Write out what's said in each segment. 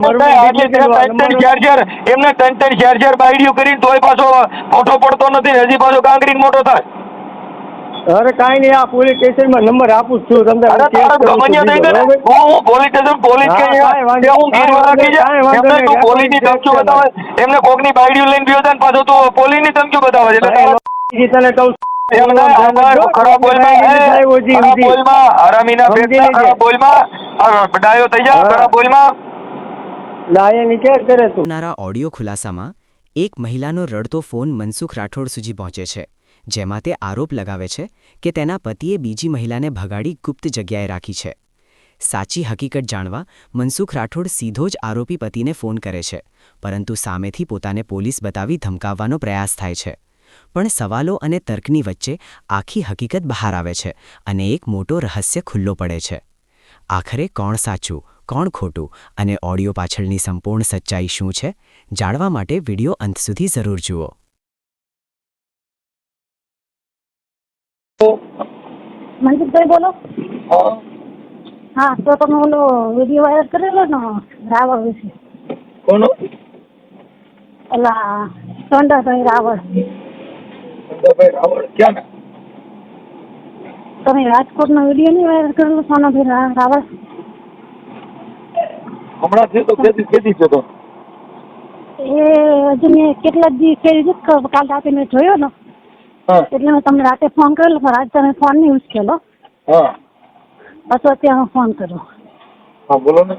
એટલે ત્રણ ત્રણ ચાર ચાર એમને ત્રણ ત્રણ ચાર ચાર બાયડીઓ કરીને તોય પાછો મોટો પડતો નથી હજી પાછો કાંકરીને મોટો થાય. અરે કાંઈ નહીં આ પોલીસ સ્ટેશનમાં નંબર આપું છું તમને અરે કેસ તારે કરું છું, ગમનિયા થઈ ગયો હું હું પોલીસ સ્ટેશન પોલીસ કે કાંઈ વાંધો ત્યાં હું કાંઈ રાખી છે. એમને તું નહીં, પોલીસની ધમકીઓ બતાવે. એમને કોકની બાયડીઓ લઈને ગયો ને પાછો તું પોલીસની ધમકીઓ બતાવે છે. એટલે તને કહું બોલમાં. બોલમાં હરામીના ડાયો થઈ જા બોલમાં. ઓડિયો ખુલાસામાં એક મહિલાનો રડતો ફોન મનસુખ રાઠોડ સુધી પહોંચે છે, જેમાં તે આરોપ લગાવે છે કે તેના પતિએ બીજી મહિલાને ભગાડી ગુપ્ત જગ્યાએ રાખી છે. સાચી હકીકત જાણવા મનસુખ રાઠોડ સીધો જ આરોપી પતિને ફોન કરે છે, પરંતુ સામેથી પોતાને પોલીસ બતાવી ધમકાવવાનો પ્રયાસ થાય છે. પણ સવાલો અને તર્કની વચ્ચે આખી હકીકત બહાર આવે છે અને એક મોટો રહસ્ય ખુલ્લો પડે છે. આખરે કોણ સાચું કોણ ખોટું અને ઓડિયો પાછળની સંપૂર્ણ સચ્ચાઈ શું છે જાણવા માટે વિડિયો અંત સુધી જરૂર જુઓ. મનસુખભાઈ બોલો. હા. તો તમે ઓલો વીડિયો વાયરલ કરેલો ને રાવળ વિશે? કોનો? ઓલા સોંડાભાઈ રાવળ. રાવળ ક્યાં ના તમે રાજકોટનો વીડિયો નહીં વાયરલ કરેલો સોનાભાઈ રાવળ? હમણાં થયો તો કેદી કેદી થયો તો. એ હજુ મેં કેટલા દી છે કાલ રાતે મેં જોયો ને. એટલે મેં તમને રાતે ફોન કરેલો પણ આજે તમે ફોન નહીં ઉચકેલો. હા. બસ અત્યારે હું ફોન કર્યો હા બોલો ને.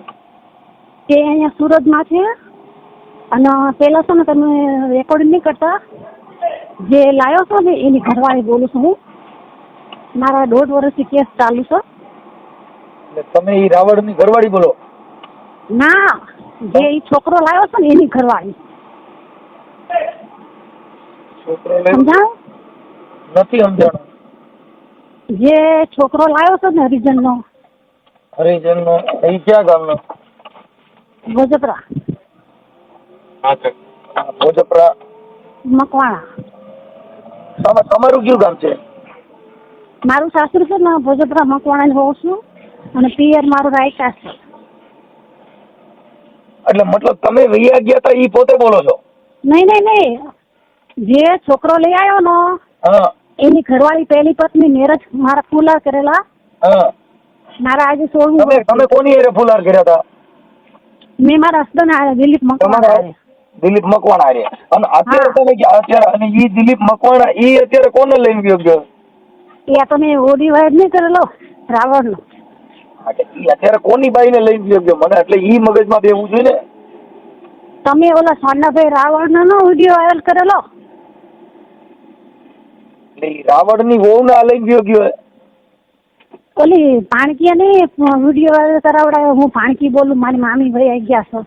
કે અહીંયા સુરતમાં છે અને પેલા છે ને તમે રેકોર્ડિંગ નહીં કરતા. જે લાવ્યો છો ને એની ઘરવાળી બોલું છું હું. મારા દોઢ વર્ષથી કેસ ચાલુ છે. તમે ઈ રાવળની ઘરવાળી બોલો. ના જે ઈ છોકરો લાવ્યો છે ને એની ઘરવાળી. છોકરો સમજાણું? નથી સમજાણું. જે છોકરો લાવ્યો છે ને હરિજનનો. હરિજનનો ઈ ક્યાં ગામનો? ભોજપરા. ભોજપરા. મકવાણા. તમારું કયું ગામ છે? મારું સાસરું છે ને ભોજપરા મકવાણા હોઉં છું અને પિયર મારું રાયકા છે. એટલે મતલબ તમે વૈયા ગયા તા ઈ પોતે બોલો છો? નહીં નહીં નહીં. જે છોકરો લઈ આવ્યો નો એની ઘરવાળી પહેલી પત્ની મેરેજ મારા ફૂલાર કરેલા. મારા આજે સોળમું તમે તમે કોની એરે ફુલાર કર્યા હતા મેં મારા હસબન્ડ આયા દિલીપ મકવાણા દિલીપ મકવાણા હારે. અને અત્યારે તમે અત્યારે અને ઈ દિલીપ મકવાણા ઈ અત્યારે કોને લઈને ગયો ગયો? એ તમે ઓડી વાયર નહીં કરેલો રાવણનો. અત્યારે કોની બાઈને લઈને ગયો ગયો? મને એટલે ઈ મગજમાં બેવું જોઈએ ને. તમે ઓલા સાનાભાઈ રાવણ નો વીડિયો વાયરલ કરેલો? એટલે ઈ રાવણની વહુને આ લઈને ગયો ગયો ઓલી ભાણકીએ નહીં વીડિયો વાયરલ કરાવડાયો. હું ભાણકી બોલું મારી મામી ભાઈ આવી ગયા છો.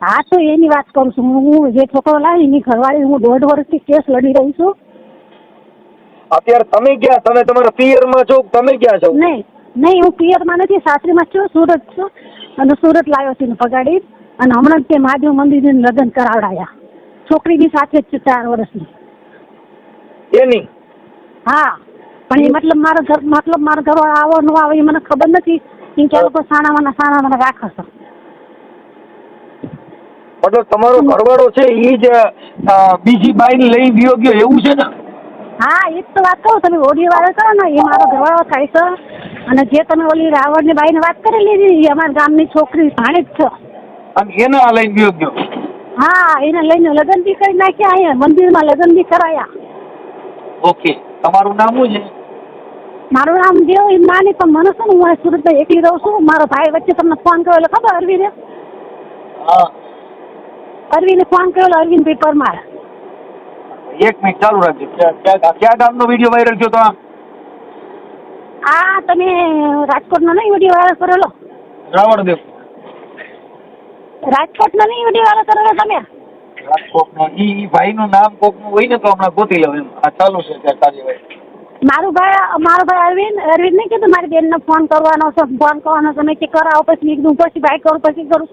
હા તો એની વાત કરું છું. હું જે છોકરો લાવી એની ઘરવાળી હું દોઢ વર્ષથી કેસ લડી રહી છું. અત્યારે તમે ક્યાં તમે તમારા પિયરમાં છો તમે ક્યાં છો? નહીં. નહીં હું પિયરમાં નથી સાસરીમાં છું સુરત છું. અને સુરત લાવ્યો છું પગાડી. અને હમણાં જ તે મહાદેવ મંદિર લગ્ન કરાવડાયા. છોકરી બી સાથે જ છે ચાર વર્ષની. એની? હા. પણ એ મતલબ મારો ઘર મતલબ મારો ઘર આવો ન આવે એ મને ખબર નથી. કેમ કે લોકો સાણાવાના સાણાવાના રાખે છે મતલબ તમારો ઘરવાળો છે એ જ બીજી બાઈને લઈ ગયો ગયો એવું છે ને? હા એ જ તો વાત કહું તમે ઓડિયો વાળો કરો ને એ મારો ઘરવાળો થાય છે. અને જે તમે ઓલી રાવણની બાઈને વાત કરેલી એ અમારા ગામની છોકરી ભાણે જ છે. અને એને આ લઈને ગયો ગયો? હા એને લઈને લગ્ન બી કરી નાખ્યા અહીંયા મંદિરમાં લગ્ન બી કરાયા. ઓકે. તમારું નામ શું છે? મારું નામ દેવ એમ નાની પણ મને છે ને હું અહીં સુરતમાં એકલી રહું છું. મારો ભાઈ વચ્ચે તમને ફોન કર્યો એટલે ખબર અરવિંદે? હા. અરવિંદે ફોન કર્યો અરવિંદ ભાઈ પરમાર એક મિનિટ ચાલુ રાખજો. કયા ગામનો વીડિયો વાયરલ થયો તો આ? આ તમે રાજકોટનો નહીં વીડિયો વાયરલ કરેલો? રાવણદેવ. રાજકોટનો નહીં વીડિયો વાયરલ કરેલો તમે? રાજકોટનો. ઈ ઈ ભાઈનું નામ કોકનું હોય ને તો હમણાં ગોતી લઉં એમ. આ ચાલુ છે ત્યાં કાર્યવાહી. મારું ભાઈ મારો ભાઈ અરવિંદ અરવિંદ નહીં કીધું? મારી બેનને ફોન કરવાનો છે ફોન કરવાનો તમે કે કરાવો પછી કીધું પછી ભાઈ કરું પછી કરું.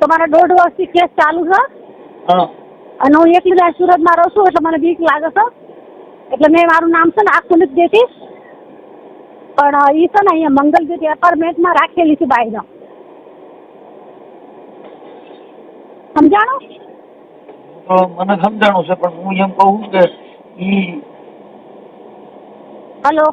તો મારા દોઢ વર્ષથી કેસ ચાલુ છે. હા. અને હું એકલી જ સુરતમાં રહું છું એટલે મને બીક લાગે છે. એટલે મેં મારું નામ છે ને આખું નથી દેતી. પણ એ છે ને અહીંયા મંગલજ્યોતિ એપાર્ટમેન્ટમાં રાખેલી છે બાઈનો સમજાણું? સમજાણો મને સમજાણું છે પણ હું એમ કહું કે ઈ હલો?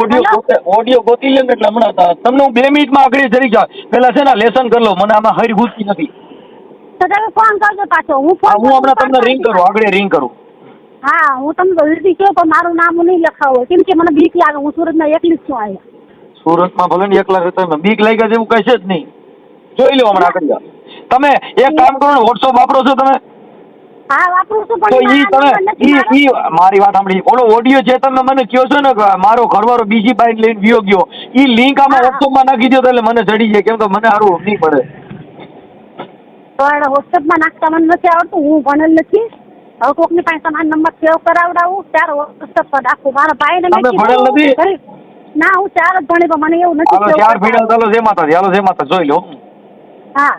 ઓડિયો ઓડિયો ગોતી લે એટલે હમણાં તમને હું બે મિનિટમાં આગળ જરી જાઉં. પેલા છે ને લેસન કરી લો મને આમાં હરી ઘૂસતી નથી. તો તમે ફોન કરજો પાછો. હું ફોન હું હમણાં તમને રિંગ કરું આગળ રિંગ કરું. હા હું તમને જલ્દી કહું પણ મારું નામ નહીં લખાવું કેમ કે મને બીક લાગે હું સુરતમાં એકલી જ છું અહીંયા. સુરતમાં ભલે ને એકલા રહેતા બીક લાગ્યા જેવું છે જ નહીં. જોઈ લો હમણાં આગળ. તમે એક કામ કરો ને વોટ્સઅપ વાપરો છો તમે? હા વાપરું છું પણ ઈ તમે ઈ ઈ મારી વાત સાંભળી. ઓલો ઓડિયો જે તમે મને કહો છો ને મારો ઘરવાળો બીજી બાઈક લઈને વિયો ગયો ઈ લિંક આમાં. વોટ્સઅપમાં નાખી દો એટલે મને ચડી જાય. કેમ કે મને સારું નહીં પડે. પણ વોટ્સએપમાં નાખતા મને નથી આવડતું. હું ભણેલ નથી. હવે કોકની પાસે તમારો નંબર સેવ કરાવડાવું. ત્યારે વોટ્સએપ પર રાખું મારા ભાઈને મેં કીધું. ના હું ચાર જ ભણી પણ મને એવું નથી ચાર ભણેલ ચાલો જે માતા ચાલો જે માતા જોઈ લો. હા.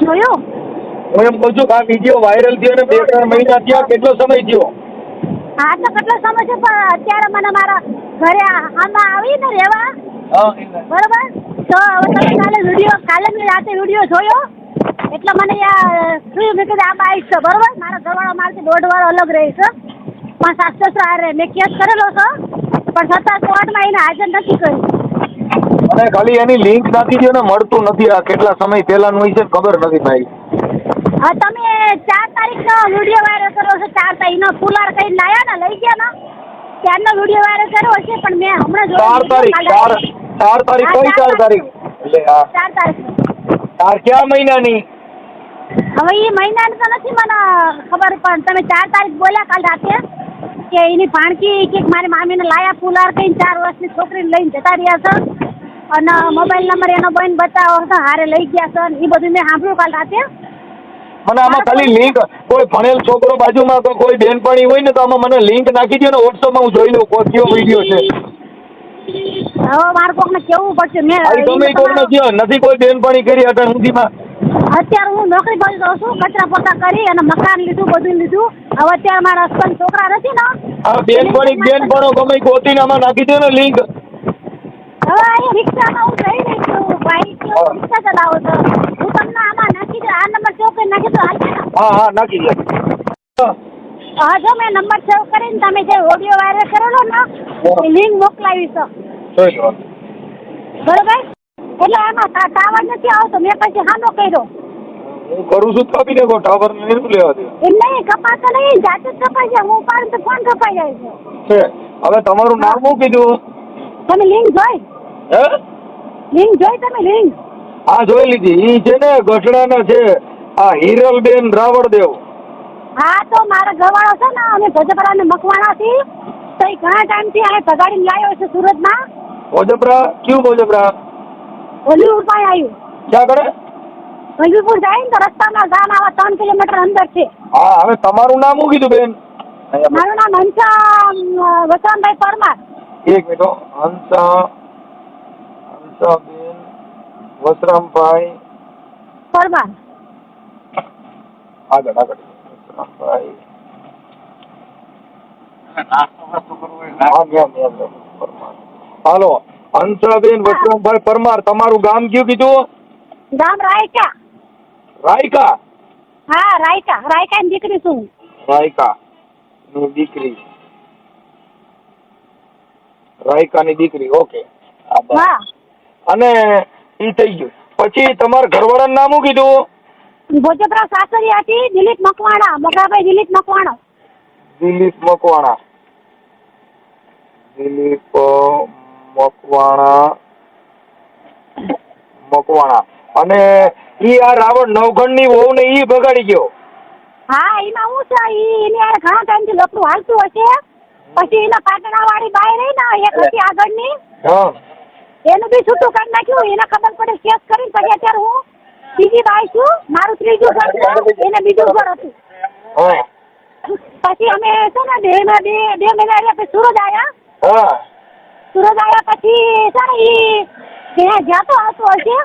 જોયું? હું એમ કહું છું આ વીડિયો વાયરલ થયો ને બે ત્રણ મહિના થયા કેટલો સમય થયો? હા તો કેટલો સમય છે પણ અત્યારે મને મારા ઘરે આમાં આવીને રહેવા. બરોબર? તો હવે તમે કાલે વીડિયો કાલે મેં રાતે વીડિયો જોયો. એટલે મને યા થયું મેં કીધું આ બાઈક છે બરોબર? મારા ઘરવાળો મારથી દોઢ વાર અલગ રહે છે પણ સાસુ સસરા હારે મેં કેસ કરેલો છે પણ છતાં કોર્ટમાં એને હાજર નથી કરી. અને ખાલી એની લિંક નાખી દો ને મળતું નથી આ કેટલા સમય પહેલાનું હોય છે ખબર નથી ભાઈ. હા તમે ચાર તારીખનો વીડિયો વાયરલ કર્યો છે ચાર તારીખનો ફુલાર કરીને લાયા ને લઈ ગયા ને? ત્યારનો વીડિયો વાયરલ કર્યો છે પણ મેં હમણાં જોયો ચાર તારીખ ચાર. ચાર તારીખ કઈ ચાર તારીખ? એટલે હા ચાર તારીખ ચાર કયા મહિનાની? હવે એ મહિનાની તો નથી મને ખબર પણ તમે ચાર તારીખ બોલ્યા કાલ રાતે કે એની ભાણકી કે મારી મામીને લાયા ફુલાર કઈ ચાર વર્ષની છોકરીને લઈને જતા રહ્યા છે. અને મોબાઈલ નંબર એનો બહેન બતાવો તો હારે લઈ ગયા છે એ બધું મેં સાંભળ્યું કાલ રાતે. મને આમાં ખાલી લિંક કોઈ ભણેલ છોકરો બાજુમાં તો કોઈ બેનપણી હોય ને તો આમાં મને લિંક નાખી દો ને વોટ્સઅપમાં હું જોઈ લઉં કયો વીડિયો છે. હવે મારે કોકને કેવું પડશે? મેં તમે એને કોઈ તમારો- નથી કોઈ બેનપણી કરી અટાણ સુધીમાં. અત્યારે હું નોકરી પર જાઉં છું કચરા પોતા કરી અને મકાન લીધું બધું લીધું. હવે અત્યારે મારા હસબન્ડ છોકરા નથી ને? આ બેનપણી બેનપણો ગમે ગોતીને આમાં નાખી દો ને લિંક હવે અહીંયા રિક્ષામાં હું જઈ રહી છું. બાઈક રિક્ષા ચલાવો તો હું તમને આમાં નાખી દઉં. આ નંબર સેવ કરી નાખી દો હા હા નાખી દો. હા જો મેં નંબર સેવ કરીને તમે જે ઓડિયો વાયરલ કરેલો ને એ લિંક મોકલાવી લો બરોબર? એટલે એમાં ટાવર નથી આવતો. મેં પછી હાનો કર્યો. હું કરું છું તો આપીને કહો ટાવર ને નહીં લેવા દે એ નહીં કપાતો નહીં જાતે જ કપાઈ જાય. હું પાડું તો ફોન કપાઈ જાય છે? છે. હવે તમારું નામ શું કીધું? તમે લિંક જોઈ? હે? લિંક જોઈ તમે લિંક હા જોઈ લીધી. ઈ છે ને ગઢડાના છે. આ હિરલબેન રાવળદેવ. હા તો મારા ઘરવાળો છે ને અમે ભોજપરાને મકવાણાથી તો એ ઘણા ટાઈમથી આ ભગાડીને લાવ્યો છે સુરતમાં. ભોજપરા કયું ભોજપરા હોલીવુડ પણ આવ્યું ક્યાં કરે? હોલીવુડ જાય ને તો રસ્તામાં ગામ આવા ત્રણ કિલોમીટર અંદર છે. હા હવે તમારું નામ શું કીધું બેન? મારું નામ હંસા વસરામભાઈ પરમાર. એક મિનિટ. હંસા હંસાબેન વસરામભાઈ. પરમાર. આગળ આગળ. વસરામભાઈ. હા, ન્યા, ન્યા, ન્યા, પરમાર. હાલો હંસાબેન વસરામભાઈ પરમાર તમારું ગામ કયું કીધું? ગામ રાયકા. રાયકા? હા રાયકા. રાયકાની દીકરી છું. રાયકા ની દીકરી. રાયકાની દીકરી ઓકે. હા, અને ઈ થઈ ગયું. પછી તમારા ઘરવાળાનું નામ શું કીધું? ભોજપરા સાસરી હતી દિલીપ મકવાણા. મગાભાઈ દિલીપ મકવાણા. દિલીપ મકવાણા. દિલીપ મકવાણા. મકવાણા. અને ઈ આ રાવણ નવઘણની વહુ ને ઈ બગાડી ગયો. હા એમાં હું છે ઈ એની હારે ઘણા ટાઈમથી લફડું હાલતું હશે. પછી એના પાટણા વાળી બાય રહી ને એક હતી આગળની. એનું બી છૂટું કરી નાખ્યું એને ખબર પડે કેસ કરીને પછી અત્યારે હું બીજી બાઈ છું મારું ત્રીજું ઘર છે એને બીજું ઘર હતું. પછી અમે છે ને બે બે બે મહિના રહ્યા પછી સુરત આવ્યા હા. સુરત આવ્યા પછી છે ને ઈ ત્યાં જ્યાં તો આવતો હશે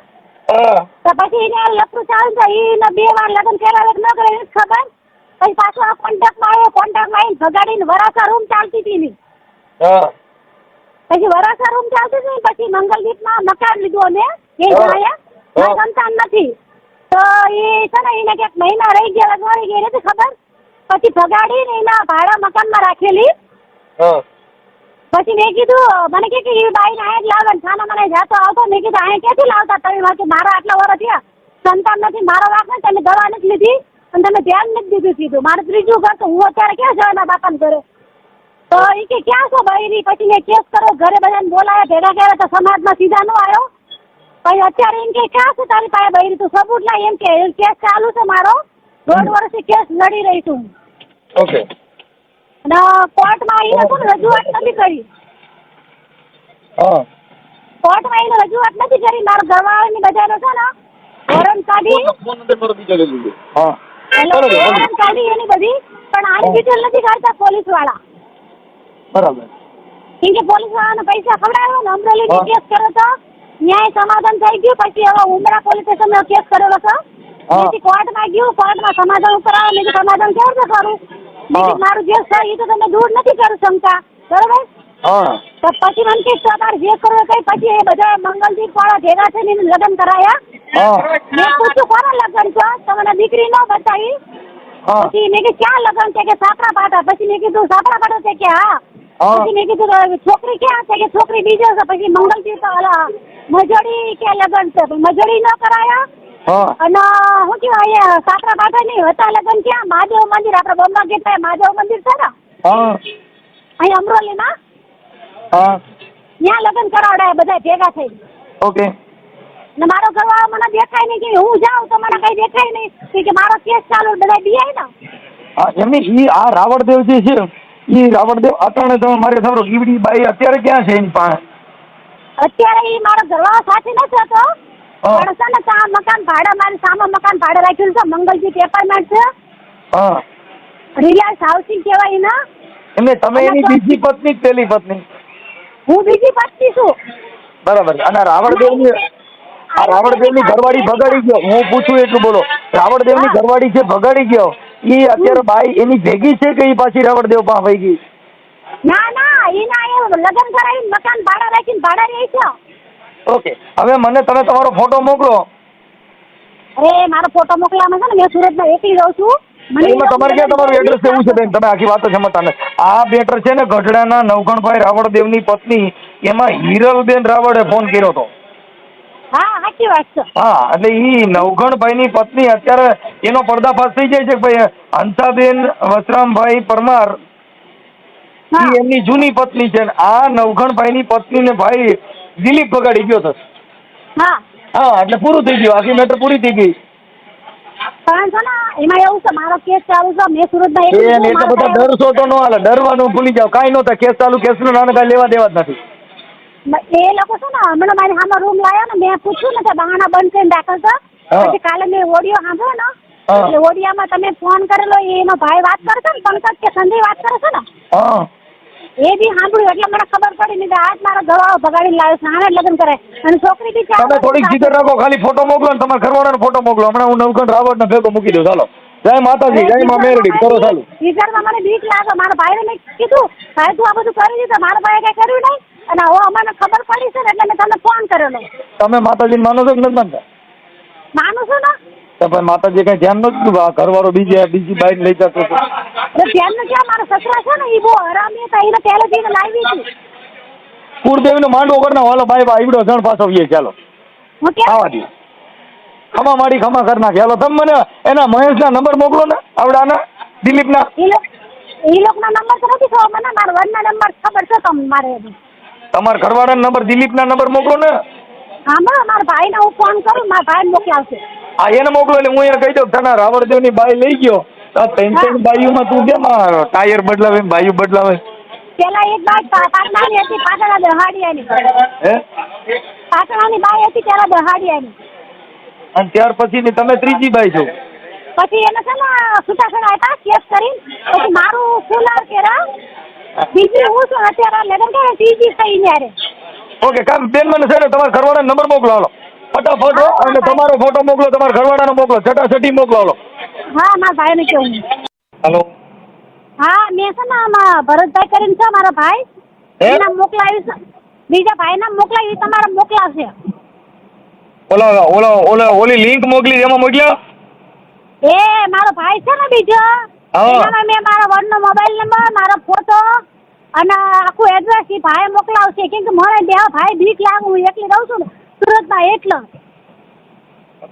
તો પછી એને લપડું ચાલુ તો એને બે વાર લગ્ન પહેલા લગ્ન ન કરે ખબર. પછી પાછો આ કોન્ટેક્ટમાં આવ્યો. કોન્ટેક્ટમાં આવીને ભગાડીને વરાસા રૂમ ચાલતી હતી ની પછી વરાસા રૂમ ચાલતી હતી પછી પછી મંગલદીપમાં મકાન લીધું અમે એ. જણાયા સંતાન નથી. તો એ છે ને એને ક્યાંક મહિના રહી ગયા વળી ગઈ. નથી ખબર. પછી ભગાડીને એના ભાડા મકાનમાં રાખેલી. હા. પછી મેં કીધું મને કે કે એ બાઈને અહીંયા જ લાવે છાના મને જતો આવતો મેં કીધું અહીંયા ક્યાંથી લાવતા? તમે મારે મારા આટલા વર્ષ થયા. સંતાન નથી મારો વાંક નથી તમે દવા નથી લીધી અને તમે ધ્યાન નથી દીધું કીધું મારે ત્રીજું ઘર તો હું અત્યારે ક્યાં જવા એના બાપાને ઘરે? તો એ કે ક્યાં છો બૈરી પછી મેં કેસ કર્યો ઘરે બધાને બોલાયા ભેગા કર્યા તો સમાજમાં સીધા નો આવ્યો. પછી અત્યારે એમ કે ક્યાં છે તારી પાસે બૈરી તું સબૂત લાય. એમ કે કેસ ચાલુ છે મારો. દોઢ વર્ષથી કેસ લડી રહી છું ઓકે. અને કોર્ટમાં આવીને શું રજૂઆત નથી કરી? કોર્ટમાં આવીને રજૂઆત નથી કરી? મારા ઘરવાળાની બધાને છે ને વોરંટ કાઢી. વોરંટ કાઢી એની બધી પણ આની ડિટેલ નથી કાઢતા પોલીસવાળા બરાબર. કેમ કે પોલીસ વાળાને પૈસા ખવડાવ્યો ને અમરેલીની કેસ કર્યો તો ન્યાય સમાધાન થઈ ગયું પછી હવે ઉમરા પોલીસ સ્ટેશનમાં કેસ કરેલો છે હા. પછી કોર્ટમાં ગયું કોર્ટમાં સમાધાન ઉપર આવે સમાધાન કેવી રીતે કરું કીધું મારું જે છે એ તો તમે દૂર નથી કરી શકતા બરોબર? હા. તો પછી મને કે તમારે જે કરવું કઈ પછી એ બધા મંગલજી વાળા ભેગા થઈને લગ્ન કરાયા. મેં પૂછ્યું કોના લગ્ન છો? તમને દીકરી ન બતાવી. પછી મેં કે ક્યાં લગ્ન છે? કે સાપરા પાટા. પછી મેં કીધું સાપરા પાટા છે કે હા. પછી મેં કીધું છોકરી ક્યાં છે? કે છોકરી બીજે છે. પછી મંગલજી તો મજડી કે લગ્ન છે? મજડી ન કરાયા. અને શું કહેવાય અહીંયા સાપરા પાટા નહીં હતા લગ્ન ક્યાં? મહાદેવ મંદિર આપણે બોમ્બા ગીત મહાદેવ મંદિર છે ને? હા. અહીં અમરોલીમાં? હા. ત્યાં લગ્ન કરાવડાય બધા ભેગા થઈ ઓકે. ને મારો ઘરવાળો મને દેખાય નહીં કે હું જાઉં તો મને કઈ દેખાય નહીં. કે મારો કેસ ચાલુ બધા બીઆઈ ને એમની ઈ આ રાવણદેવ જે છે ઈ રાવણદેવ અટાણે તમે મારે સાંભળો ઈવડી બાઈ અત્યારે ક્યાં છે એની પાસે? અત્યારે ઈ મારો ઘરવાળો સાથે નથી હતો. પણ છે ને મકાન ભાડે મારી સામે મકાન ભાડે રાખ્યું છે મંગલજી એપાર્ટમેન્ટ છે. હા. રિલાયન્સ હાઉસિંગ કહેવાય ને એટલે તમે એની બીજી પત્ની કે પેલી પત્ની? હું બીજી પત્ની છું. બરાબર. અને રાવણદેવની આ રાવણદેવની ઘરવાળી ભગાડી ગયો. હું પૂછું એટલું બોલો. રાવણદેવની ઘરવાળી છે ભગાડી ગયો ઈ અત્યારે બાઈ એની ભેગી છે કે એ પાછી રાવણદેવ પાસે ગઈ ના ના એના એ લગ્ન કરાવીને મકાન ભાડા રાખીને ભાડા રહી છે. ઓકે. હવે મને તમે તમારો ફોટો મોકલો. અરે મારો ફોટો મોકલવામાં છે ને મેં સુરતમાં એકલી રહું છું. એમાં તમારે ક્યાં તમારું એડ્રેસ એવું છે બેન? તમે આખી વાત સમજતા નથી. આ બેટર છે ને ગઢડાના નવગણભાઈ રાવણદેવની પત્ની એમાં હિરલબેન રાવળે ફોન કર્યો હતો. હા સાચી વાત છે. હા એટલે ઈ પત્ની અત્યારે એનો પર્દાફાશ થઈ જાય છે ભાઈ હંસાબેન વસરામભાઈ પરમાર એમની જૂની પત્ની છે ને આ પત્ની પત્નીને ભાઈ દિલીપ બગાડી ગયો હતો હા. હા એટલે પૂરું થઈ ગયું. આખી મેટર પૂરી થઈ ગઈ. કારણ છે ને એમાં એવું છે મારો કેસ ચાલુ છે મેં સુરતમાં એકલી એ છું, બધા ડરશો તો ન હાલે. ડરવાનું ભૂલી જાવ કાંઈ નહોતા. કેસ ચાલુ કેસનું નાનું કાંઈ લેવા દેવા જ નથી. એ લોકો છે ને હમણાં મારી સામે રૂમ લાવ્યો ને મેં પૂછ્યું ને કે બહાના બંધ કરીને દાખલ છે પછી કાલે મેં ઓડિયો સાંભળ્યો ને એટલે ઓડિયામાં તમે ફોન કરેલો એનો ભાઈ વાત કરે છે ને પંકજ કે સંજય વાત કરે છે ને એ બી સાંભળ્યું એટલે મને ખબર પડી. નહીં તો આજ મારો દવાઓ ભગાડીને લાવ્યો છે. આને જ લગ્ન કરે. અને છોકરી બી ચાર તમે થોડીક જીગર રાખો ખાલી ફોટો મોકલો ને તમારા ઘરવાળાનો ફોટો મોકલો. હમણાં હું નવકણ રાવણને ભેગો મૂકી દઉં. ચાલો. જય માતાજી જય મા મેરડી. કરો ચાલુ. જીગરમાં મને બીક લાગે. મારા ભાઈને મેં કીધું ભાઈ તું આ બધું કરી દીધું. મારા ભાઈએ કઈ કર્યું નહીં? અને હવે અમને ખબર પડી છે ને એટલે મેં તમને ફોન કરેલો તમે માતાજીને માનો છો કે નથી માનતા? માનું છું ને. તો ભાઈ માતાજી કઈ ધ્યાન નથી ઘરવાળો બીજી બીજી બાઈને લઈ જતો ધ્યાન નથી મારા સસરા છે ને એ બહુ હરામી હતા એને પહેલેથી એને લાવી હતી. કુળદેવીનો માંડવો કરી નાખો હાલો ભાઈ ભાઈ ઈવડો જણ પાછો આવીએ ચાલો હું આવા દે. ખમા માડી ખમા કર નાખે હાલો. તમે મને એના મહેશના નંબર મોકલો ને આવડાના દિલીપના. એ લોક એ લોકના નંબર તો નથી ખબર મને મારા વનના નંબર ખબર છે તમને મારે તમારા ઘરવાળાના નંબર દિલીપના નંબર મોકલો ને. હા મારા ભાઈને હું ફોન કરું મારા ભાઈ મોકલાવશે. આ એને મોકલો એટલે હું એને કહી દઉં તને રાવણદેવની બાઈ લઈ ગયો. તો ત્રણ ત્રણ બાયુમાં તું કેમ આ ટાયર બદલાવે બાયુ બદલાવે? પેલા એક બાય પાટણાની હતી પાટણા દહાડિયાની હે? પાટણાની બાય હતી પેલા દહાડિયાની અને ત્યાર પછીની તમે ત્રીજી બાઈ છો? પછી એને છે ને છૂટાછેડા આપ્યા કેસ કરી પછી મારું ફૂલાર કેરા બીજી હું છું અત્યારે લગ્ન કરે ત્રીજી થઈ ત્યારે ઓકે કામ બેન મને છે ને તમારા ઘરવાળા નંબર મોકલો હાલો. ફટાફટ અને તમારો ફોટો મોકલો તમારા ઘરવાળાનો મોકલો છટાછટી મોકલો હાલો. હા મારા ભાઈને કેવું હાલો. હા મેં છે ને આમાં ભરતભાઈ કરીને છે મારા ભાઈ? એના મોકલાવી છે. બીજા ભાઈના મોકલાવી તમારે મોકલાવશે. ઓલો ઓલો ઓલો ઓલી લિંક મોકલી એમાં મોકલ્યો? એ મારો ભાઈ છે ને બીજો. એનામાં મેં મારા વનનો મોબાઈલ નંબર મારો ફોટો અને આખું એડ્રેસ એ ભાઈ મોકલાવશે. કેમ કે મને બે ભાઈ બીક લાગુ એકલી રહું છું ને. સુરતમાં એટલે.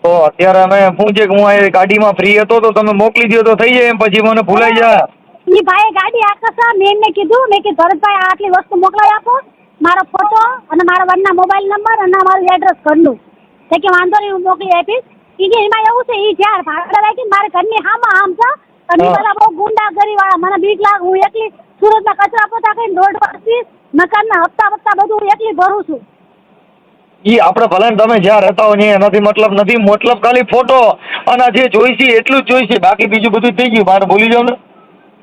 તો અત્યારે અમે શું છે કે હું અહીં ગાડીમાં ફ્રી હતો તો તમે મોકલી દો તો થઈ જાય એમ પછી મને ભૂલાઈ જાય. એ ભાઈ ગાડી આકર્ષા મેં ને કીધું મેં કે ભરતભાઈ આટલી વસ્તુ મોકલાવી આપો મારો ફોટો અને મારા વનના મોબાઈલ નંબર અને મારું એડ્રેસ ઘરનું. તે કે વાંધો નહીં હું મોકલી આપીશ. ઈ કે એમાં એવું છે ઈ જ્યાં ભાગડા રાખી મારે ઘરની હામાં આમ છે અને ઈ. બધા બહુ ગુંડા વાળા મને બીક લાગે હું એકલી સુરતમાં કચરા પોતા કરીને દોઢ વર્ષથી મકાનના હપ્તા વપ્તા બધું એકલી ભરું છું. ઈ આપણે ભલે તમે જ્યાં રહેતા હો ને એનાથી મતલબ નથી. મતલબ ખાલી ફોટો અને જે જોઈશે એટલું જ જોઈશે. બાકી બીજું બધું થઈ ગયું. મારે ભૂલી જાવ ને.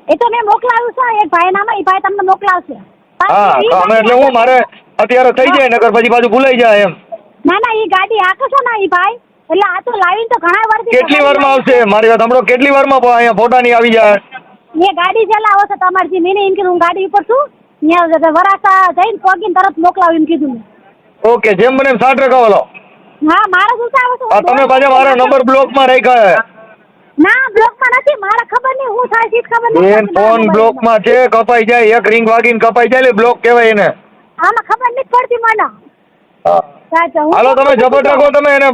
એ તો મેં મોકલાવ્યું છે. એક ભાઈ નામ એ ભાઈ તમને મોકલાવશે. હા અમે એટલે હું મારે અત્યારે થઈ જાય નકર પછી પાછું ભૂલાઈ જાય એમ. ના ના એ ગાડી આકર્ષો ના એ ભાઈ. એટલે આ તો લાવીને તો ઘણા વાર કેટલી વારમાં આવશે? મારી વાત સાંભળો. કેટલી વારમાં માં અહીંયા ફોટા ની આવી જાય? એ ગાડી ચલાવો આવશે તમારી મેં એમ કીધું હું ગાડી ઉપર છું. ત્યાં વરાસા જઈને પગીને તરત મોકલાવું એમ કીધું મેં. ઓકે જેમ બને એમ સાઠ ટકા વાલો હા મારો શું આવે છે. આ તમે પાછા મારો નંબર બ્લોકમાં રાખ્યો છે. ના બ્લોકમાં નથી મારે ખબર નહીં હું થાય છે ખબર છે નથી ફોન બ્લોકમાં છે કપાઈ જાય એક રિંગ વાગીને કપાઈ જાય એટલે બ્લોક કહેવાય એને. આમાં ખબર નથી પડતી મને. હા. સાચા હું હાલો તમે જબર રાખો તમે એને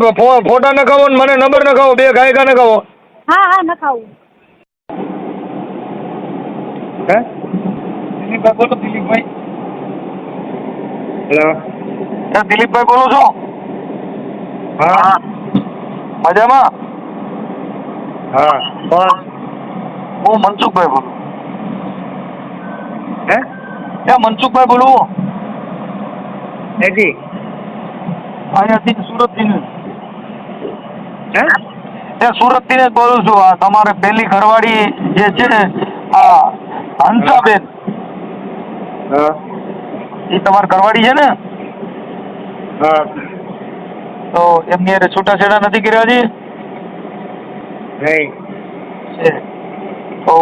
ફોટા નખાવો ને મને નંબર નખાવો બે ગાયકા નખાવો. હા હા નખાવું. હે? દિલીપભાઈ બોલો દિલીપભાઈ. હેલો દિલીપભાઈ બોલો છો. હા. મજામાં? હા. કોણ હું મનસુખભાઈ બોલું. હે? એ મનસુખભાઈ બોલું એજી. અહીંયાથી સુરતથી. હે? એ સુરતથી જ બોલું છું. આ તમારે પેલી ઘરવાળી જે છે ને આ હંસાબેન. હા. એ તમારી ઘરવાળી છે ને? હા. તો એમની હારે છૂટાછેડા નથી કર્યા હજી? નહીં. છે. તો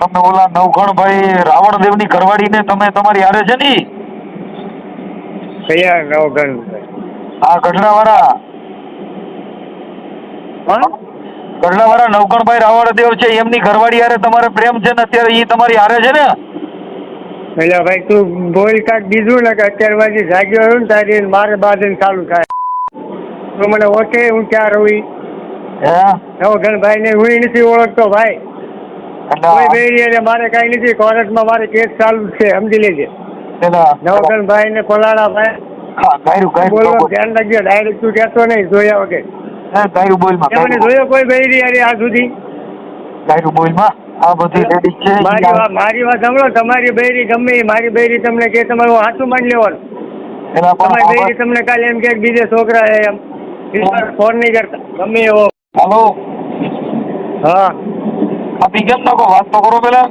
તમે ઓલા નવઘણભાઈ રાવણદેવની ઘરવાળીને તમે તમારી હારે છે ને? કયા નવગણ આ ગઢડાવાળા. ગઢડાવાળા નવઘણભાઈ રાવણદેવ છે એમની ઘરવાળી હારે તમારે પ્રેમ છે ને અત્યારે એ તમારી હારે છે ને? એટલે ભાઈ તું બોલ કાંઈક બીજું ને કે અત્યાર પછી જાગ્યો હોય ને તારી મારે બાદન ચાલુ થાય. તું મને ઓકે હું ક્યાં રહું હા? ભાઈ ને હું નથી ઓળખતો ભાઈ. કોઈ બેરી અને મારે કાંઈ નથી કોર્ટમાં મારે કેસ ચાલુ છે સમજી લેજે. પેલા નવગણ ભાઈ. ને કોલાડા ભાઈ બોલવા ધ્યાન રાખજો ડાયરેક્ટ તું કહેતો નહીં જોયા વગર. જોયો કોઈ બેરી આ સુધી? બોલમાં? આ બધી લેડીઝ છે મારી વાત મારી વાત સાંભળો તમારી બૈરી ગમે મારી બૈરી તમને કે તમારું હાથું માની લેવાનું. તમારી બૈરી તમને કાલે એમ કે બીજે છોકરા છે એમ. ફોન નહીં કરતા ગમે એવો. હાલો. હા. આ કેમ નાખો વાત તો કરો પેલા.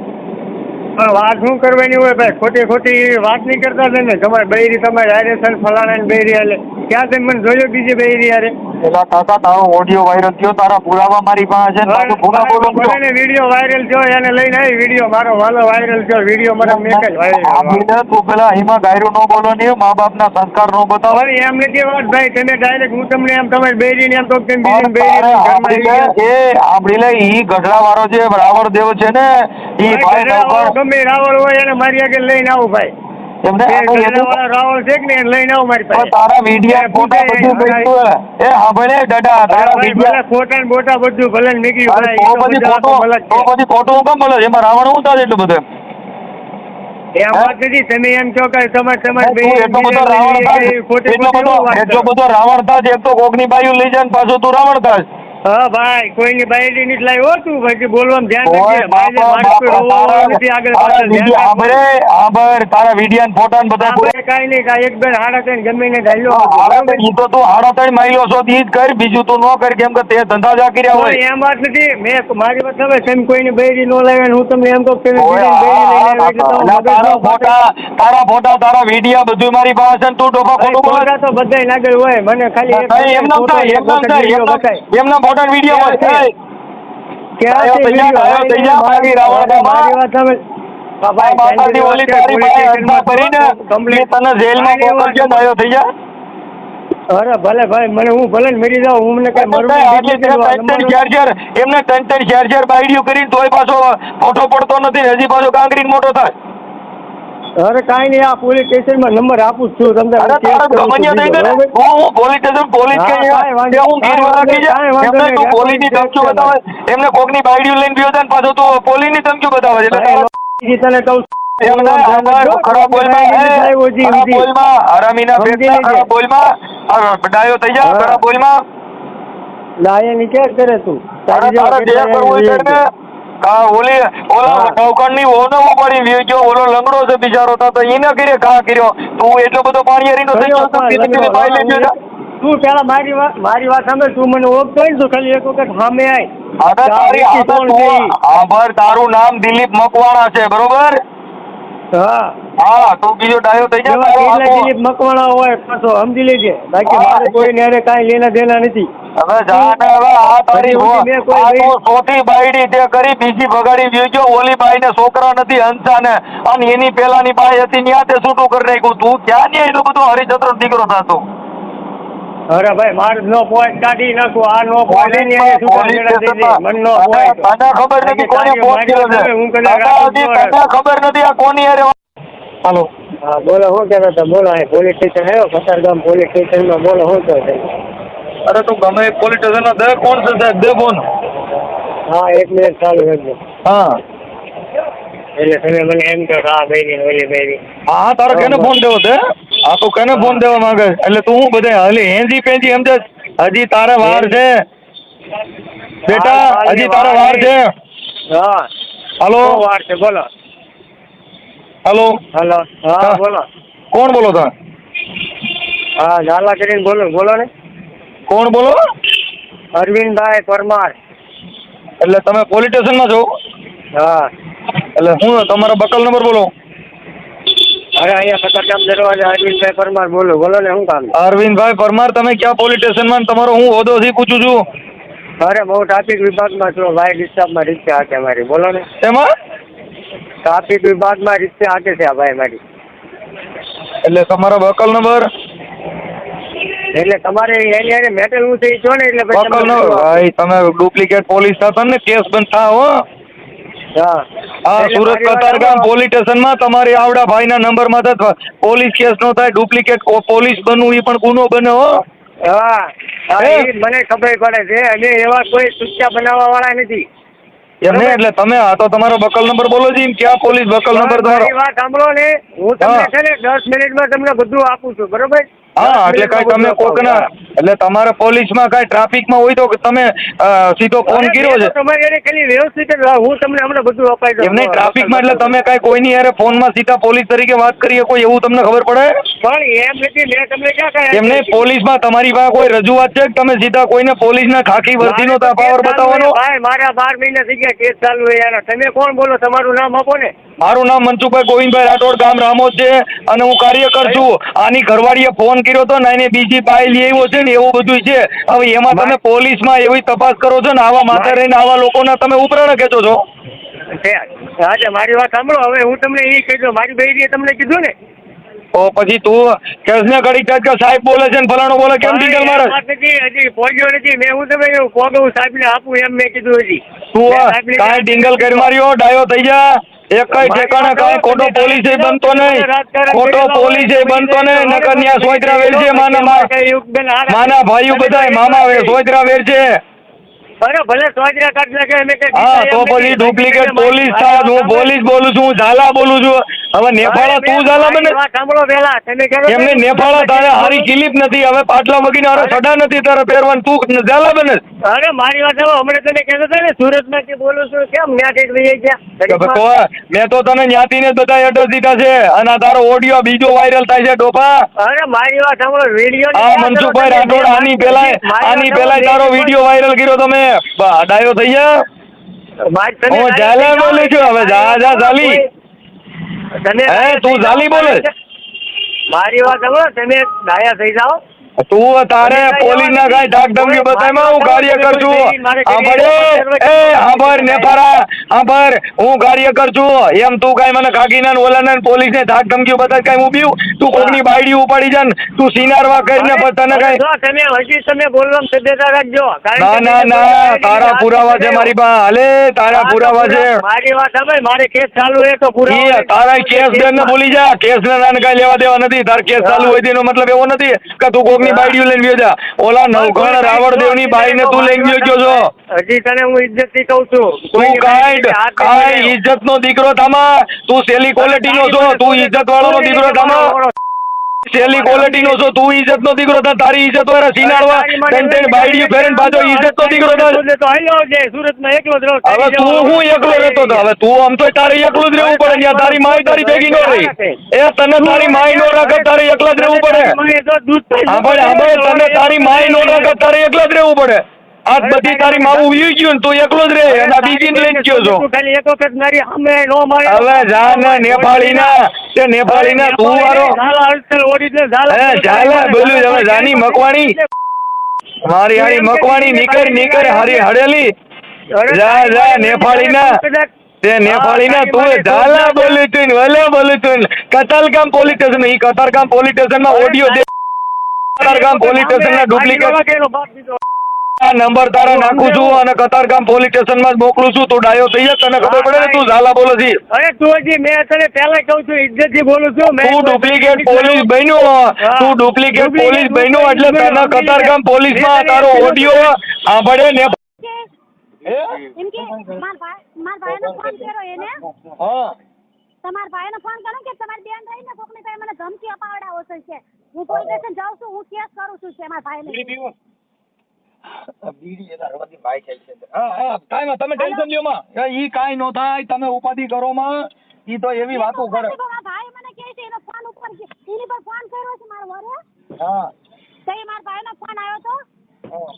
પણ વાત શું કરવાની હોય ભાઈ? ખોટી ખોટી વાત નહીં કરતા છે ને તમારી બૈરી તમારી હારે સર ફલાણા ની બૈરી હાલે. ક્યાં તમે મને જોયો બીજી બૈરી હારે. પેલા કાકા તારો ઓડિયો વાયરલ થયો તારા પુરાવા મારી પાસે છે તારું પુરા બોલો ભલે વિડિયો વાયરલ થયો એને લઈને આવી વિડિયો મારો વાલો વાયરલ થયો વિડિયો મને મેં જ વાયરલ તું પેલા એમાં ગાયરો નો બોલો ને મા બાપના સંસ્કાર નો બતાવ. અરે એમ નથી વાત ભાઈ તમે ડાયરેક્ટ હું તમને એમ તમારી બેરીને એમ તો કેમ બીજી બૈરી એ સાંભળી લે ઈ ગઢડા વાળો જે રાવણ દેવ છે ને ઈ ભાઈ ગમે રાવણ હોય એને મારી આગળ લઈને આવું ભાઈ. રાવણ છે કે લઈને આવું મારી પાસે. તારા વિડિયા ફોટા બધું એ સાંભળે દાદા તારા વિડિયા ફોટા બોટા બધું ભલે નીકળ્યું અરે તો એ તો પછી બધા ફોટો તો છે. પછી ફોટો કેમ બોલે એમાં રાવણ હું થાય. એટલું બધું એટલો રાવણ થાય એક તો કોકની બાયું લઈ જાય ને તું રાવણ થાય. હા ભાઈ કોઈની બાયડી નથી લાવ્યો તું પછી બોલવામાં ધ્યાન નથી આગળ તારા પાછળ. ધ્યાન વિડિયા તારા ને ફોટા ને બધા આપણે કાંઈ નહીં કાંઈ એક બેન હાડા થઈને ગમે ને ગાયલો હા, ઈ તો તું હાડા થઈને માઇલો છો તો ઈ જ કર બીજું તું ન કર કેમ કે તે ધંધા જા કર્યા હોય. એમ વાત નથી. મેં મારી વાત હવે તમે કોઈની બાયડી નો લાવે હું તમને એમ કહું કે તારા ન ફાટે. તારા ફોટા તારા વિડિયા બધું મારી પાસે છે ને તું ડોફા ખોટું બોલે. તો બધાય નાગર હોય. મને ખાલી એમ ના થાય, એમ ના થાય, એમ એમનામ- બતાય. વીડિયો આયો છે. અરે ભલે ભાઈ મને હું ભલે મરી જાઉં હું મને કઈ મરવું એમને ત્રણ ચાર ચાર બાયડીઓ કરીને તોય પાછો ફોટો પડતો નથી હજી પાછો કાંકરીન મોટો થાય. અરે કઈ નહીં આ પોલીસ સ્ટેશનમાં નંબર આપું છું. તમને અરે તારે ગમનિયા ને. હું પોલીસ સ્ટેશન પોલીસ તે હું રાખી છે. એમને તું ધમકીઓ બતાવે એમને કોકની બાયડીઓ લઈને ગયો છે ને પાછો તું પોલીસની ધમકીઓ બતાવે છે. એટલે તને કહું ખરાબ બોલમાં. બોલમાં હરામીના પેટના ખરાબ બોલમાં ડાયો થઈ જા. ખરાબ બોલમાં. લાયની ક્યાં કરે તું. તારે જે કરવું હોય કા ઓલી ઓલા. નૌકરની ઓનો ઉપાડી જો ઓલો લંગડો છે બિચારો તો તો ઈને કરે ઘા કર્યો. તું એટલો બધો પાણી હરીનો થઈ ગયો તો કીધી કીધી ભાઈ લેજો. તું પેલા મારી વાત મારી વાત સાંભળ તું મને ઓળખતો કહી ને તો ખાલી એક વખત સામે આય. તારી આભાર તારું નામ દિલીપ મકવાણા છે બરોબર? હા. હા તું બીજો ડાયો થઈ જા તારો દિલીપ મકવાણા હોય પાછો સમજી લેજે. બાકી મારે કોઈને હારે કાંઈ લેના દેના નથી. હવે જા ને હવે આ તારી સોથી બાયડી તે કરી બીજી ભગાડી વેચ્યો ઓલી બાઈ ને છોકરા નથી હંસા ને અને એની પેલાની બાઈ હતી ત્યાં તે છૂટું કરી નાખ્યું. તું ક્યાં ને એટલું બધું હરિચંદ્ર દીકરો થતો? અરે ભાઈ મારે નો પોઈન્ટ કાઢી નાખો આ નો પોઈન્ટ. મને નો તને ખબર નથી કોને પોઈન્ટ કર્યો છે. હું કદાચ તને ખબર નથી આ કોની અરે હાલો. હા બોલો શું કહેતા હતા? બોલો અહીં પોલીસ સ્ટેશન આવ્યો? કતારગામ પોલીસ સ્ટેશનમાં બોલો હું કહો છો? અરે તું ગમે પોલીસ સ્ટેશન દે કોણ છે દે ફોન હા એક મિનિટ ચાલુ કરજો. હા. એટલે તમે મને એમ કહો કે આ બૈરી ઓલી બૈરી હા તારે કેને ફોન દેવો છે? હા તો કેને ફોન દેવા માંગે એટલે તું હું બધે હલી હેંજી પેંજી એમ હજી તારે વાર છે. બેટા હજી તારે વાર છે. હા. હાલો? વાર છે? બોલો. હલો? હલો. હા હા. બોલો. કોણ બોલો તમે? હા ઝાલા કરીને બોલો બોલો ને. કોણ બોલો? અરવિંદભાઈ પરમાર. એટલે તમે પોલીસ સ્ટેશનમાં છો? હા. એટલે હું તમારો બકલ નંબર બોલો. અરે અહીંયા સતરકામ દરવાજા અરવિંદભાઈ પરમાર બોલો. બોલો ને શું કામ? અરવિંદભાઈ પરમાર તમે ક્યાં પોલીસ સ્ટેશનમાં તમારો હું હોદ્દો થી પૂછું છું? અરે બહુ ટ્રાફિક વિભાગમાં છો ભાઈ ડિસ્ટર્બમાં રિક્ષા હાકે મારી. બોલો ને. એમાં? ટ્રાફિક વિભાગમાં રિક્ષા હાકે છે આ ભાઈ મારી. એટલે તમારો બકલ નંબર? એટલે તમારે એની હારે મેટલ હું થઈ છો ને એટલે બકલ નંબર? ભાઈ તમે ડુપ્લિકેટ પોલીસ થતા ને કેસ બંધ થા હો. હા. હા સુરત કતારગામ. પોલીસ સ્ટેશનમાં તમારી આવડા ભાઈના નંબરમાં પોલીસ કેસ નો થાય ડુપ્લિકેટ પોલીસ બનવું એ પણ ગુનો બને હો. હા. મને ખબર પડે છે અને એવા કોઈ સૂચના બનાવવા વાળા નથી. એમને એટલે તમે આ તો તમારો બકલ નંબર બોલો જી ક્યાં પોલીસ બકલ નંબર તમારો? મારી વાત સાંભળો ને. હું તમને છે ને દસ મિનિટમાં તમને બધું આપું છું બરોબર? હા એટલે કઈ કાંઈ તમે બધું કોક ના એટલે તમારે પોલીસમાં ટ્રાફિક ટ્રાફિકમાં હોય તો તમે સીધો ફોન કર્યો છે? તમારી ખાલી વ્યવસ્થિત હું તમને હમણાં બધું અપાઈ દઉં એમ નહીં ટ્રાફિકમાં એટલે તમે કાંઈ કોઈની યારે ફોનમાં સીધા પોલીસ તરીકે વાત કરીએ કોઈ એવું તમને ખબર પડે? પણ એમ નથી મેં તમને ક્યાં કહ્યા એમ નહીં પોલીસમાં તમારી પાસે કોઈ રજૂઆત છે કે તમે સીધા કોઈને પોલીસના ખાખી વર્દીનો પાવર બતાવવાનો? ભાઈ મારા બાર મહિના થઈ ગયા કેસ ચાલુ યાર તમે કોણ બોલો? તમારું નામ આપો ને. મારું નામ મનસુખભાઈ ગોવિંદભાઈ રાઠોડ ગામ રામોદ છે અને હું કાર્યકર છું. આની ઘરવાળીએ ફોન કર્યો હતો ને એને બીજી બાઈ લઈ આવ્યો છે ને એવું બધું છે. હવે એમાં તમે પોલીસમાં એવી તપાસ કરો છો ને આવા માથે રહીને આવા લોકોના તમે ઉપરાણ ખેંચો છો. છે. મારી વાત સાંભળો હવે હું તમને એ કહી દઉં મારી બહેરીએ તમને કીધું ને? તો પછી તું કેસને ઘડી કાઢ કે સાહેબ બોલે છે ને ફલાણો બોલે કેમ ટીકલ મારે? નથી હજી પહોંચ્યો નથી મેં હું તમે એવું સાહેબ ને આપું એમ મેં કીધું હજી. તું કાંઈ ડિંગલ કરી માર્યો ડાયો થઈ જા. એક કઈ ઠેકાણે કાંઈ ખોટો પોલીસે બનતો નહીં. ખોટો પોલીસે બનતો નહીં નકર ન્યા સોયત્રા વેર છે માના માના ભાઈઓ બધા મામા સોયત્રા વેર અરે ભલે સોજરા કાઢ નાખે અમે કઈ હા તો પછી ડુપ્લિકેટ પોલીસ થાય હું પોલીસ બોલું છું હું ઝાલા બોલું છું. હવે નેફાળા તું ઝાલા બને સાંભળો પેલા તમે એમને નેફાળા તારે હારી કિલીપ નથી હવે પાટલા વગીને હારે સડા નથી તારે પહેરવાનું. તું ઝાલા બને. અરે મારી વાત સાંભળો. હમણાં તને કહેતા હતા ને સુરતમાંથી બોલું છું કેમ ન્યા ઠેઠ વહી ગયા? તો મેં તો તને ન્યાથી ને બધા એડ્રેસ દીધા છે અને તારો ઓડિયો બીજો વાયરલ થાય છે ડોપા. અરે મારી વાત સાંભળો વીડિયો આ મનસુખભાઈ રાઠોડ આની પેલા આની પેલા તારો વીડિયો વાયરલ કર્યો તમે. બા, ડાયો થઈ ગયા? હું ઝાલા બોલું છું હવે જા જા તમે હે, તું ઝાલી બોલે? મારી વાત હવે તમે ડાયા થઈ જાઓ. તું તારે પોલીસ ના કઈ ધાક ધમકી બતાવ્યા હું કાર્ય છું સાંભળે એ સાંભળ નેફારા સાંભળ હું કાર્ય છું એમ તું કઈ મને કાકીના ના ઓલાના ને પોલીસ ને ઢાક ધમકી બતાવ કઈ હું બીવું. તું કોકની બાયડી ઉપાડી જા તું સિનારવા કરીને તને કઈ તમે હજી તમે બોલવામાં સભ્યતા રાખજો. ના ના ના તારા પુરાવા છે મારી પાસે હાલે તારા પુરાવા છે. મારી વાત સાંભળ મારે કેસ ચાલુ છે તો પુરાવા તારા કેસ બેન ને ભૂલી જા. કેસ ને કઈ લેવા દેવા નથી. તાર કેસ ચાલુ હોય તેનો મતલબ એવો નથી કે તું કોકની બાયડીઓ લઈને ગયો ઓલા નવઘણ રાવણદેવની બાઈ ને તું લઈને ગયો છો. હજી તને હું ઇજ્જતથી કહું છું. તું કાઈ કાઈ ઇજ્જત નો દીકરો તમા તું સેલી ક્વોલિટી નો છો તું ઇજ્જત વાળો નો દીકરો થામા સેલી ક્વોલિટી નો છો તું ઇજ્જત નો દીકરો થા તારી ઇજ્જત વાળા સીનાડવા ટેન્ટેન ત્રણ ફેરન પાછો ઇજ્જત નો દીકરો તો આવજે સુરતમાં એકલો જ રહો હવે તું હું એકલો રહેતો તો હવે તું આમ તો તારે એકલું જ રહેવું પડે ત્યાં તારી માય તારી ભેગી નો રહી. એ તને તારી માય નો રાખે તારે એકલા જ રહેવું પડે. તો હા ભાઈ હા ભાઈ તને તારી માય નો રાખે તારે એકલા જ રહેવું પડે. આજ બધી તારી માવું વી ગયું ને તું એકલો જ રે અને બીજી ને લઈને ગયો છો. ખાલી એક વખત મારી સામે નો મારે હવે જા ને નેપાળી ના તે નેપાળી ના તું વારો. ઝાલા બોલ્યું હવે જાની મકવાણી. મારી હારી મકવાણી નીકળ નીકળ હારી હડેલી જા, જા, નેપાળી ના. તે નેપાળી ના તું ઝાલા બોલી તું વલે બોલ્યું તું કતારગામ પોલીસ સ્ટેશન ઈ કતારગામ પોલીસ સ્ટેશનમાં ઓડિયો દે કતારગામ પોલીસ સ્ટેશન ના ડુપ્લિકેટ આ નંબર તારા નાખું છું અને કતારગામ પોલીસ સ્ટેશનમાં મોકલું છું. તું ડાયો થઈ જાય તને ખબર પડે ને? તું ઝાલા બોલે છે. અરે તું હજી મેં તને પહેલા કહું છું ઇજ્જતથી બોલું છું. મેં તું ડુપ્લિકેટ પોલીસ બન્યો તું ડુપ્લિકેટ પોલીસ બન્યો એટલે તને કતારગામ પોલીસમાં તારો ઓડિયો સાંભળે ને? તમારા ભાઈ નો ફોન કર્યો કે તમારી બેન રહીને કોકની પાસે મને ધમકી અપાવડાવો છે હું પોલીસ સ્ટેશન જાઉં છું હું કેસ કરું છું કે મારા ભાઈને હા, હા, કાંઈ ના, તમે ટેન્શન લ્યો માં. એ ઈ કાંઈ નો થાય તમે ઉપાધિ કરો માં. ઈ તો એવી વાતો કરે. ભાઈ મને કહે છે એનો ફોન ઉપર છે. એની પર ફોન કર્યો છે મારા વરે. હા. તો એ મારા ભાઈનો ફોન આવ્યો તો.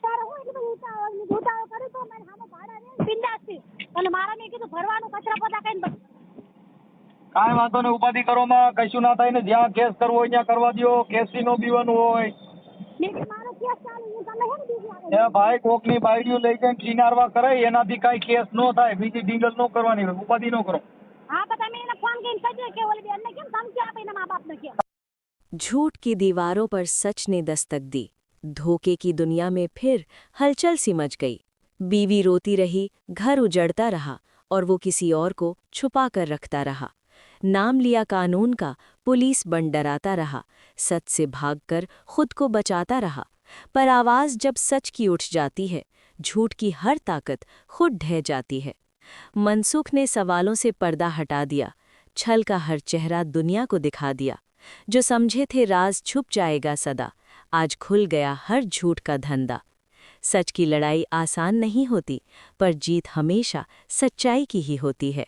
તારે હું એટલું ઉતાવળ ને ઉતાવળ કર્યું તો મને સામે ભાડા દે બિંદાસથી. અને મારા મેં કીધું ભરવાનું કચરા પોતા કઈ કાંઈ વાંધો ને ઉપાધિ કરો માં. કશું ના થાય ને જ્યાં કેસ કરવો હોય ત્યાં કરવા દ્યો. કેસથી નો બીવાનું હોય. મારો કેસ ચાલુ એ ભાઈ કોકની બાયડીઓ લઈ જઈને કિનારવા કરે એનાથી કાંઈ કેસ નો થાય બીજી ડીંગલ નો કરવાની હોય ઉપાધિ નો કરો હા તો તમે એને ફોન કરીને કહેજો કે ઓલી બેનને કેમ ધમકી આપે એના મા બાપને કેમ झूठ की दीवारों पर सच ने दस्तक दी धोखे की दुनिया में फिर हलचल सी मच गई बीवी रोती रही घर उजड़ता रहा और वो किसी और को छुपा कर रखता रहा नाम लिया कानून का पुलिस बन डराता रहा सच से भागकर खुद को बचाता रहा पर आवाज़ जब सच की उठ जाती है, झूठ की हर ताकत खुद ढह जाती है। मनसुख ने सवालों से पर्दा हटा दिया, छल का हर चेहरा दुनिया को दिखा दिया। जो समझे थे राज छुप जाएगा सदा, आज खुल गया हर झूठ का धंधा। सच की लड़ाई आसान नहीं होती, पर जीत हमेशा सच्चाई की ही होती है।